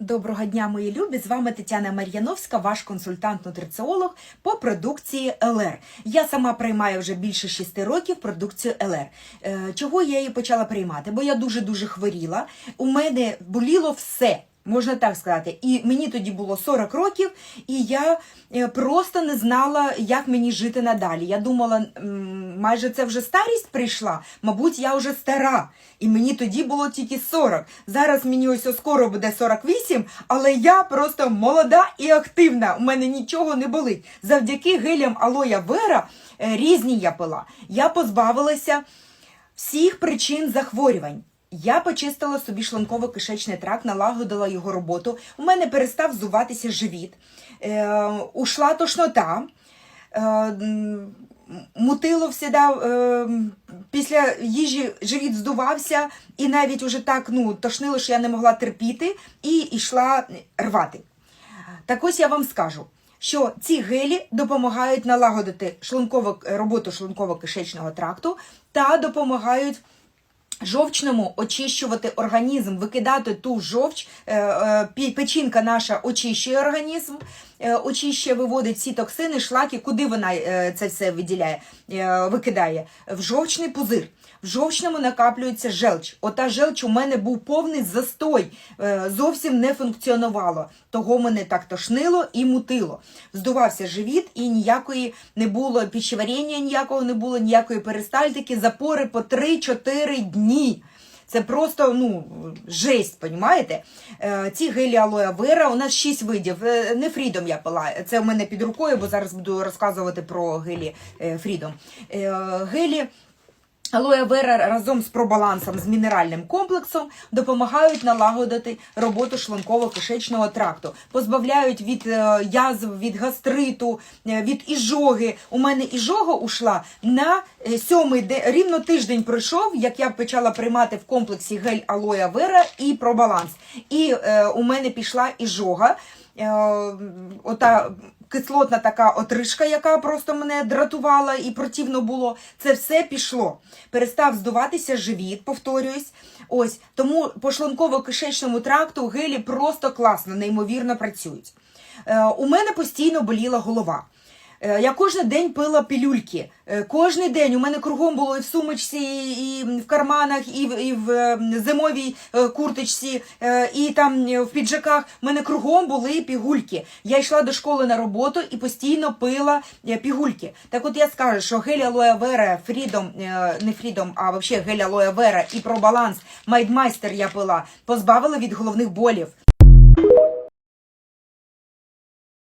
Доброго дня, мої любі! З вами Тетяна Мар'яновська, ваш консультант-нутриціолог по продукції ЛР. Я сама приймаю вже більше 6 років продукцію ЛР. Е, Чого я її почала приймати? Бо я дуже-дуже хворіла. У мене боліло все. Можна так сказати, і мені тоді було 40 років, і я е, просто не знала, як мені жити надалі. Я думала, майже це вже старість прийшла, мабуть, я вже стара, і мені тоді було тільки 40. Зараз мені ось скоро буде 48, але я просто молода і активна. У мене нічого не болить. Завдяки гелям алоя вера е, різні я пила. Я позбавилася всіх причин захворювань. Я почистила собі шлунково-кишечний тракт, налагодила його роботу. У мене перестав зуватися живіт, е, ушла тошнота, е, мутило всіда, е, після їжі живіт здувався, і навіть уже так ну, тошнило, що я не могла терпіти, і йшла рвати. Так ось я вам скажу, що ці гелі допомагають налагодити шлунково, роботу шлунково-кишечного тракту та допомагають жовчному очищувати організм, викидати ту жовч. Е, е, Печінка наша очищує організм, е, очищує, виводить всі токсини, шлаки. Куди вона це все виділяє, викидає? В жовчний пузир. В жовчному накаплюється желч. Ота желч у мене був повний застой, зовсім не функціонувало. Того мене так тошнило і мутило. Здувався живіт, і ніякої не було пищеварення, ніякого не було, ніякої перистальтики, запори по 3-4 дні. Це просто ну, жесть, понімаєте? Е, ці гелі алоя вера, у нас 6 видів. Е, Не Фрідом я пила. Це у мене під рукою, бо зараз буду розказувати про гелі Фрідом. Е, гелі Алоe вера разом з пробалансом з мінеральним комплексом допомагають налагодити роботу шлунково-кишечного тракту, позбавляють від е, язв, від гастриту, е, від іжоги. У мене іжога ушла на е, сьомий день, рівно тиждень пройшов, як я почала приймати в комплексі гель алоe вера і пробаланс. І е, у мене пішла іжога. Е, ота кислотна така отрижка, яка просто мене дратувала і противно було. Це все пішло. Перестав здуватися живіт, повторююсь. Ось тому по шлунково-кишечному тракту гелі просто класно, неймовірно працюють. Е, у мене постійно боліла голова. Е, Я кожен день пила пілюльки. Е, Кожний день у мене кругом було і в сумочці, і в карманах, і в, і в е, зимовій е, курточці, і там в піджаках. У мене кругом були пігульки. Я йшла до школи на роботу і постійно пила пігульки. Так от я скажу, що гель алоe вера, Фрідом, не Фрідом, а взагалі гель алоe вера і пробаланс, майдмайстер я пила, позбавила від головних болів.